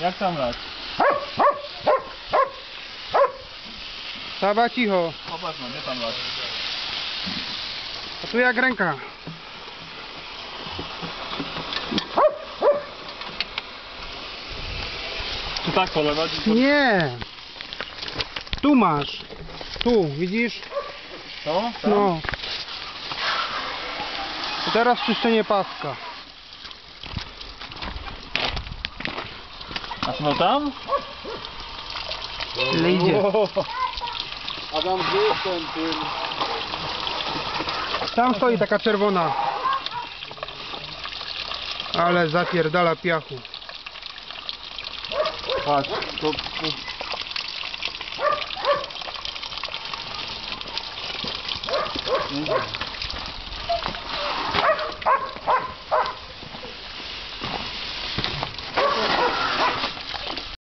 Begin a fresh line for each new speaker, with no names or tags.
Jak tam raz?
Saba cicho.
Popatrz no, gdzie tam raz?
A tu jak ręka.
Czy tak polewać?
Nie. Tu masz. Tu, widzisz?
To? Tam?
No. I teraz czyszczenie paska.
A co no tam?
Ile idzie?
Adam, gdzie jest ten płyn?
Tam stoi taka czerwona. Ale zapierdala piachu.
Patrz, to... to...